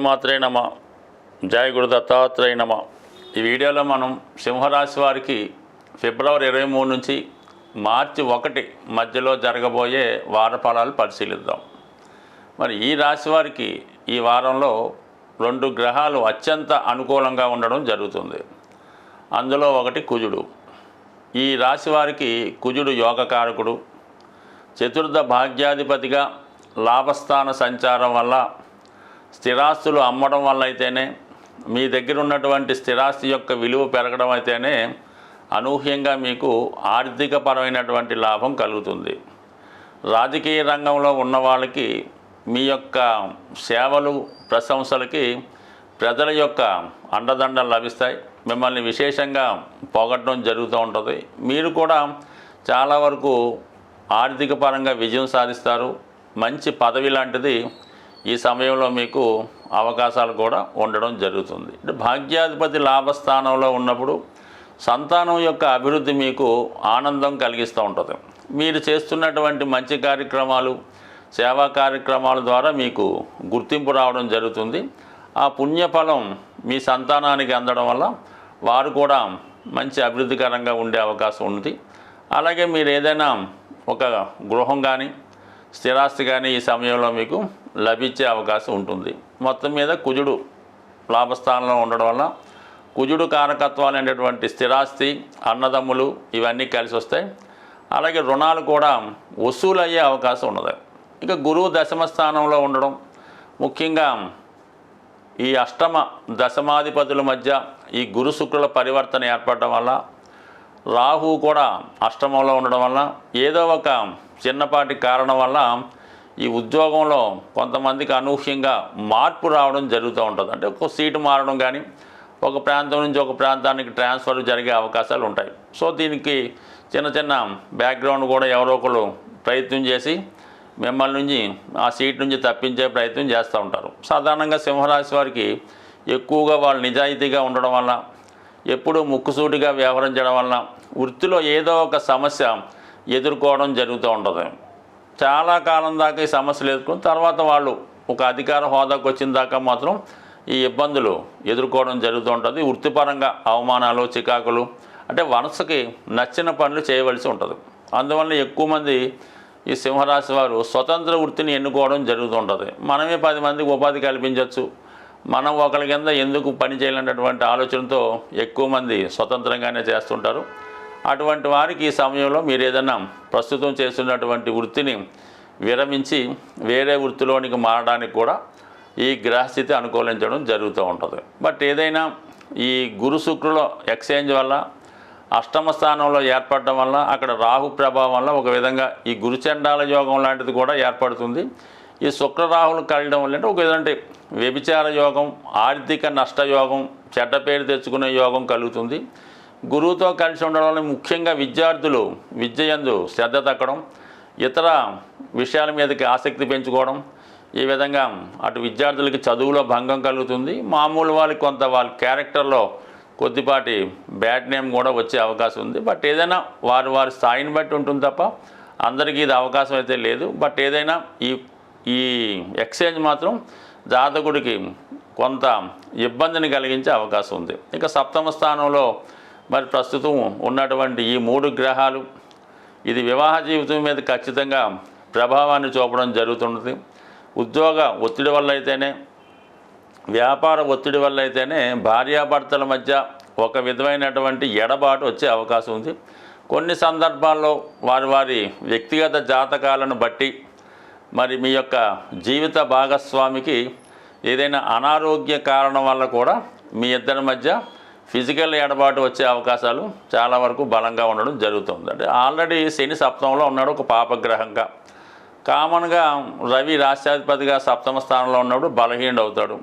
శ్రీమాత్రే నమ. జయ గురు దత్తాత్రేయ నమ. ఈ వీడియోలో మనం సింహరాశి వారికి ఫిబ్రవరి ఇరవై మూడు నుంచి మార్చి ఒకటి మధ్యలో జరగబోయే వార ఫలాలు పరిశీలిద్దాం. మరి ఈ రాశి వారికి ఈ వారంలో రెండు గ్రహాలు అత్యంత అనుకూలంగా ఉండడం జరుగుతుంది. అందులో ఒకటి కుజుడు. ఈ రాశి వారికి కుజుడు యోగకారకుడు. చతుర్థ భాగ్యాధిపతిగా లాభస్థాన సంచారం వల్ల స్థిరాస్తులు అమ్మడం వల్ల అయితేనే మీ దగ్గర ఉన్నటువంటి స్థిరాస్తి యొక్క విలువ పెరగడం అయితేనే అనూహ్యంగా మీకు ఆర్థికపరమైనటువంటి లాభం కలుగుతుంది. రాజకీయ రంగంలో ఉన్న వాళ్ళకి మీ యొక్క సేవలు ప్రశంసలకి ప్రజల యొక్క అండదండలు లభిస్తాయి. మిమ్మల్ని విశేషంగా పొగడడం జరుగుతూ ఉంటుంది. మీరు కూడా చాలా వరకు ఆర్థిక పరంగా విజయం సాధిస్తారు. మంచి పదవి లాంటిది ఈ సమయంలో మీకు అవకాశాలు కూడా ఉండడం జరుగుతుంది. అంటే భాగ్యాధిపతి లాభస్థానంలో ఉన్నప్పుడు సంతానం యొక్క అభివృద్ధి మీకు ఆనందం కలిగిస్తూ ఉంటుంది. మీరు చేస్తున్నటువంటి మంచి కార్యక్రమాలు సేవా కార్యక్రమాల ద్వారా మీకు గుర్తింపు రావడం జరుగుతుంది. ఆ పుణ్యఫలం మీ సంతానానికి అందడం వల్ల వారు కూడా మంచి అభివృద్ధికరంగా ఉండే అవకాశం ఉంది. అలాగే మీరు ఏదైనా ఒక గృహం కానీ స్థిరాస్తి కానీ ఈ సమయంలో మీకు లభించే అవకాశం ఉంటుంది. మొత్తం మీద కుజుడు లాభస్థానంలో ఉండడం వల్ల కుజుడు కారకత్వాలు అనేటువంటి స్థిరాస్తి అన్నదమ్ములు ఇవన్నీ కలిసి వస్తాయి. అలాగే రుణాలు కూడా వసూలు అయ్యే అవకాశం ఉన్నది. ఇక గురువు దశమ స్థానంలో ఉండడం ముఖ్యంగా ఈ అష్టమ దశమాధిపతుల మధ్య ఈ గురు శుక్రుల పరివర్తన ఏర్పడడం వల్ల రాహు కూడా అష్టమంలో ఉండడం వల్ల ఏదో ఒక చిన్నపాటి కారణం వల్ల ఈ ఉద్యోగంలో కొంతమందికి అనూహ్యంగా మార్పు రావడం జరుగుతూ ఉంటుంది. అంటే ఒక సీటు మారడం కానీ ఒక ప్రాంతం నుంచి ఒక ప్రాంతానికి ట్రాన్స్ఫర్ జరిగే అవకాశాలు ఉంటాయి. సో దీనికి చిన్న చిన్న బ్యాక్గ్రౌండ్ కూడా ఎవరో ఒకరు ప్రయత్నం చేసి మిమ్మల్ని నుంచి ఆ సీట్ నుంచి తప్పించే ప్రయత్నం చేస్తూ ఉంటారు. సాధారణంగా సింహరాశి వారికి ఎక్కువగా వాళ్ళు నిజాయితీగా ఉండడం వల్ల ఎప్పుడూ ముక్కుసూటిగా వ్యవహరించడం వలన వృత్తిలో ఏదో ఒక సమస్య ఎదుర్కోవడం జరుగుతూ ఉంటుంది. చాలా కాలం దాకా ఈ సమస్యలు ఎదుర్కొని తర్వాత వాళ్ళు ఒక అధికార హోదాకు వచ్చిన దాకా మాత్రం ఈ ఇబ్బందులు ఎదుర్కోవడం జరుగుతూ ఉంటుంది. వృత్తిపరంగా అవమానాలు చికాకులు అంటే మనసుకి నచ్చిన పనులు చేయవలసి ఉంటుంది. అందువల్ల ఎక్కువ మంది ఈ సింహరాశి వారు స్వతంత్ర వృత్తిని ఎన్నుకోవడం జరుగుతుంటుంది మనమే పది మందికి ఉపాధి కల్పించవచ్చు మనం ఒకరి కింద ఎందుకు పని చేయాలన్నటువంటి ఆలోచనతో ఎక్కువ మంది స్వతంత్రంగానే చేస్తుంటారు. అటువంటి వారికి ఈ సమయంలో మీరు ఏదైనా ప్రస్తుతం చేస్తున్నటువంటి వృత్తిని విరమించి వేరే వృత్తిలోనికి మారడానికి కూడా ఈ గ్రహస్థితి అనుకూలించడం జరుగుతూ ఉంటుంది. బట్ ఏదైనా ఈ గురు శుక్రుల ఎక్స్చేంజ్ వల్ల అష్టమ స్థానంలో ఏర్పడడం వల్ల అక్కడ రాహు ప్రభావం వల్ల ఒక విధంగా ఈ గురుచండాల యోగం లాంటిది కూడా ఏర్పడుతుంది. ఈ శుక్రరాహులు కలడం వల్ల అంటే ఒక ఏదంటే వ్యభిచార యోగం ఆర్థిక నష్టయోగం చెడ్డ పేరు తెచ్చుకునే యోగం కలుగుతుంది. గురువుతో కలిసి ఉండడం వల్ల ముఖ్యంగా విద్యార్థులు విద్యయందు శ్రద్ధ తగ్గడం ఇతర విషయాల మీదకి ఆసక్తి పెంచుకోవడం ఈ విధంగా అటు విద్యార్థులకి చదువులో భంగం కలుగుతుంది. మామూలు వాళ్ళకి కొంత వాళ్ళ క్యారెక్టర్లో కొద్దిపాటి బ్యాడ్ నేమ్ కూడా వచ్చే అవకాశం ఉంది. బట్ ఏదైనా వారు వారి స్థాయిని బట్టి ఉంటుంది తప్ప అందరికీ ఇది అవకాశం అయితే లేదు. బట్ ఏదైనా ఈ ఈ ఎక్స్చేంజ్ మాత్రం జాతకుడికి కొంత ఇబ్బందిని కలిగించే అవకాశం ఉంది. ఇక సప్తమ స్థానంలో మరి ప్రస్తుతం ఉన్నటువంటి ఈ మూడు గ్రహాలు ఇది వివాహ జీవితం మీద ఖచ్చితంగా ప్రభావాన్ని చూపడం జరుగుతున్నది. ఉద్యోగ ఒత్తిడి వల్ల అయితేనే వ్యాపార ఒత్తిడి వల్ల అయితేనే భార్యాభర్తల మధ్య ఒక విధమైనటువంటి ఎడబాటు వచ్చే అవకాశం ఉంది. కొన్ని సందర్భాల్లో వారి వారి వ్యక్తిగత జాతకాలను బట్టి మరి మీ యొక్క జీవిత భాగస్వామికి ఏదైనా అనారోగ్య కారణం వల్ల కూడా మీ ఇద్దరి మధ్య ఫిజికల్ ఎడబాటు వచ్చే అవకాశాలు చాలా వరకు బలంగా ఉండడం జరుగుతుంది. అంటే ఆల్రెడీ శని సప్తమంలో ఉన్నాడు ఒక పాపగ్రహంగా. కామన్గా రవి రాష్ట్రాధిపతిగా సప్తమ స్థానంలో ఉన్నప్పుడు బలహీనుడు అవుతాడు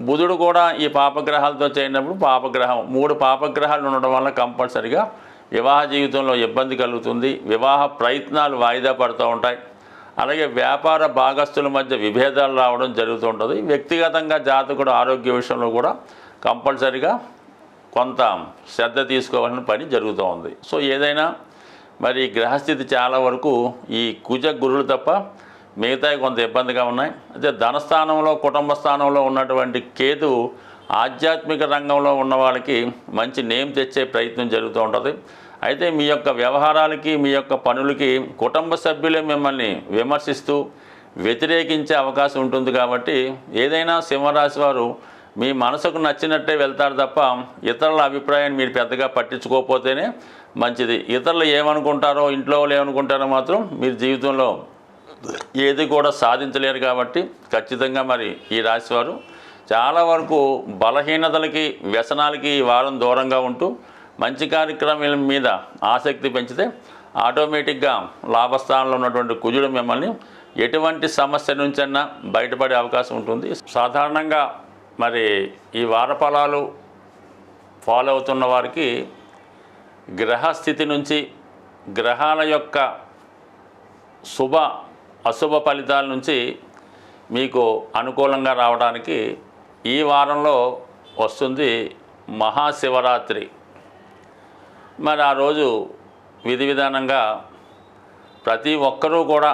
బుధుడు కూడా ఈ పాపగ్రహాలతో చేరినప్పుడు పాపగ్రహం మూడు పాపగ్రహాలు ఉండడం వల్ల కంపల్సరిగా వివాహ జీవితంలో ఇబ్బంది కలుగుతుంది. వివాహ ప్రయత్నాలు వాయిదా పడుతూ ఉంటాయి. అలాగే వ్యాపార భాగస్తుల మధ్య విభేదాలు రావడం జరుగుతుంటుంది వ్యక్తిగతంగా జాతకుడు ఆరోగ్య విషయంలో కూడా కంపల్సరిగా కొంత శ్రద్ధ తీసుకోవాల్సిన పని జరుగుతూ ఉంది. సో ఏదైనా మరి గ్రహస్థితి చాలా వరకు ఈ కుజ గురులు తప్ప మిగతావి కొంత ఇబ్బందిగా ఉన్నాయి. అయితే ధనస్థానంలో కుటుంబ స్థానంలో ఉన్నటువంటి కేతు ఆధ్యాత్మిక రంగంలో ఉన్న వాళ్ళకి మంచి నేమ్ తెచ్చే ప్రయత్నం జరుగుతూ ఉంటుంది. అయితే మీ యొక్క వ్యవహారాలకి మీ యొక్క పనులకి కుటుంబ సభ్యులే మిమ్మల్ని విమర్శిస్తూ వ్యతిరేకించే అవకాశం ఉంటుంది కాబట్టి ఏదైనా సింహరాశి వారు మీ మనసుకు నచ్చినట్టే వెళ్తారు తప్ప ఇతరుల అభిప్రాయాన్ని మీరు పెద్దగా పట్టించుకోకపోతేనే మంచిది. ఇతరులు ఏమనుకుంటారో ఇంట్లో వాళ్ళు ఏమనుకుంటారో మాత్రం మీరు జీవితంలో ఏది కూడా సాధించలేరు కాబట్టి ఖచ్చితంగా మరి ఈ రాశివారు చాలా వరకు బలహీనతలకి వ్యసనాలకి ఈ వారం దూరంగా ఉంటూ మంచి కార్యక్రమాల మీద ఆసక్తి పెంచితే ఆటోమేటిక్గా లాభస్థానంలో ఉన్నటువంటి కుజుడు మిమ్మల్ని ఎటువంటి సమస్య నుంచైనా బయటపడే అవకాశం ఉంటుంది. సాధారణంగా మరి ఈ వారఫలాలు ఫాలో అవుతున్న వారికి గ్రహస్థితి నుంచి గ్రహాల యొక్క శుభ అశుభ ఫలితాల నుంచి మీకు అనుకూలంగా రావడానికి ఈ వారంలో వస్తుంది మహాశివరాత్రి. మరి ఆ రోజు విధి విధానంగా ప్రతి ఒక్కరూ కూడా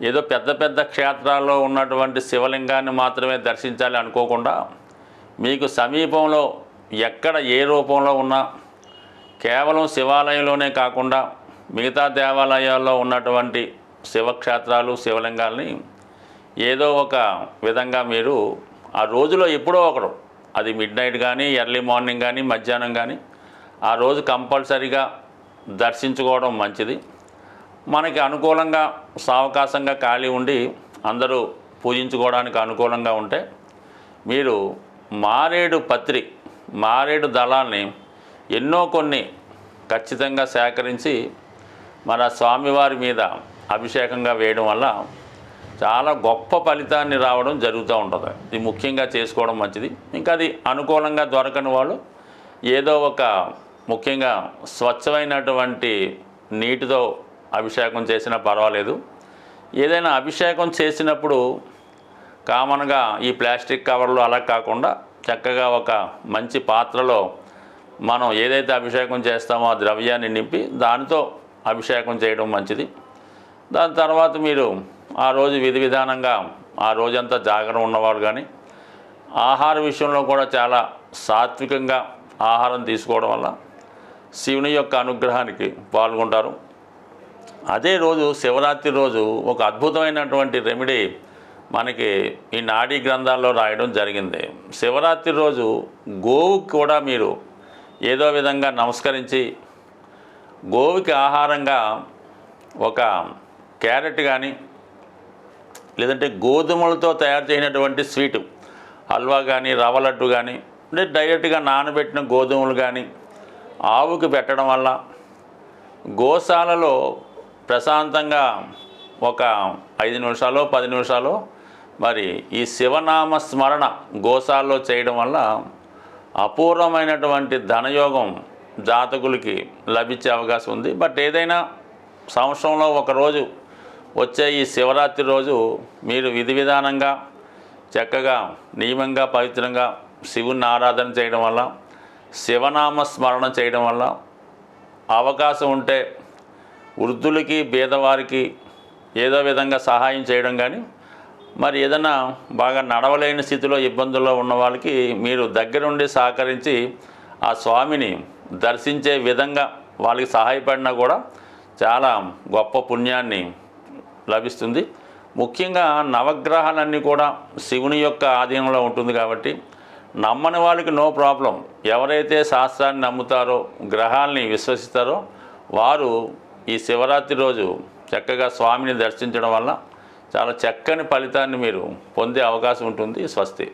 ఏదో పెద్ద పెద్ద క్షేత్రాల్లో ఉన్నటువంటి శివలింగాన్ని మాత్రమే దర్శించాలి అనుకోకుండా మీకు సమీపంలో ఎక్కడ ఏ రూపంలో ఉన్నా కేవలం శివాలయంలోనే కాకుండా మిగతా దేవాలయాల్లో ఉన్నటువంటి శివక్షేత్రాలు శివలింగాల్ని ఏదో ఒక విధంగా మీరు ఆ రోజులో ఎప్పుడో ఒకరు అది మిడ్ నైట్ కానీ ఎర్లీ మార్నింగ్ కానీ మధ్యాహ్నం కానీ ఆ రోజు కంపల్సరీగా దర్శించుకోవడం మంచిది. మనకి అనుకూలంగా సావకాశంగా ఖాళీ ఉండి అందరూ పూజించుకోవడానికి అనుకూలంగా ఉంటే మీరు మారేడు పత్రి మారేడు దళాన్ని ఎన్నో కొన్ని ఖచ్చితంగా సేకరించి మన స్వామివారి మీద అభిషేకంగా వేయడం వల్ల చాలా గొప్ప ఫలితాన్ని రావడం జరుగుతూ ఉంటుంది. ఇది ముఖ్యంగా చేసుకోవడం మంచిది. ఇంకా అది అనుకూలంగా దొరకని వాళ్ళు ఏదో ఒక ముఖ్యంగా స్వచ్ఛమైనటువంటి నీటితో అభిషేకం చేసినా పర్వాలేదు. ఏదైనా అభిషేకం చేసినప్పుడు కామన్గా ఈ ప్లాస్టిక్ కవర్లు అలా కాకుండా చక్కగా ఒక మంచి పాత్రలో మనం ఏదైతే అభిషేకం చేస్తామో ఆ ద్రవ్యాన్ని నింపి దానితో అభిషేకం చేయడం మంచిది. దాని తర్వాత మీరు ఆ రోజు విధి విధానంగా ఆ రోజంతా జాగ్రత్త ఉన్నవాడు కానీ ఆహార విషయంలో కూడా చాలా సాత్వికంగా ఆహారం తీసుకోవడం వల్ల శివుని యొక్క అనుగ్రహానికి పాల్గొంటారు. అదే రోజు శివరాత్రి రోజు ఒక అద్భుతమైనటువంటి రెమెడీ మనకి ఈ నాడీ గ్రంథాల్లో రాయడం జరిగింది. శివరాత్రి రోజు గోవుకి కూడా మీరు ఏదో విధంగా నమస్కరించి గోవుకి ఆహారంగా ఒక క్యారెట్ కానీ లేదంటే గోధుమలతో తయారు చేసినటువంటి స్వీటు హల్వా కానీ రవ్వ లడ్డు కానీ అంటే డైరెక్ట్గా నానబెట్టిన గోధుమలు కానీ ఆవుకి పెట్టడం వల్ల గోశాలలో ప్రశాంతంగా ఒక ఐదు నిమిషాలు పది నిమిషాలు మరి ఈ శివనామ స్మరణ గోశాలలో చేయడం వల్ల అపూర్వమైనటువంటి ధనయోగం జాతకులకి లభించే అవకాశం ఉంది. బట్ ఏదైనా సంవత్సరంలో ఒకరోజు వచ్చే ఈ శివరాత్రి రోజు మీరు విధి విధానంగా చక్కగా నియమంగా పవిత్రంగా శివుని ఆరాధన చేయడం వల్ల శివనామ స్మరణ చేయడం వల్ల అవకాశం ఉంటే వృద్ధులకి పేదవారికి ఏదో విధంగా సహాయం చేయడం కానీ మరి ఏదైనా బాగా నడవలేని స్థితిలో ఇబ్బందుల్లో ఉన్న వాళ్ళకి మీరు దగ్గరుండి సహకరించి ఆ స్వామిని దర్శించే విధంగా వాళ్ళకి సహాయపడినా కూడా చాలా గొప్ప పుణ్యాన్ని లభిస్తుంది. ముఖ్యంగా నవగ్రహాలన్నీ కూడా శివుని యొక్క ఆధీనంలో ఉంటుంది కాబట్టి నమ్మని వాళ్ళకి నో ప్రాబ్లం. ఎవరైతే శాస్త్రాన్ని నమ్ముతారో గ్రహాల్ని విశ్వసిస్తారో వారు ఈ శివరాత్రి రోజు చక్కగా స్వామిని దర్శించడం వల్ల చాలా చక్కని ఫలితాన్ని మీరు పొందే అవకాశం ఉంటుంది. స్వస్తి.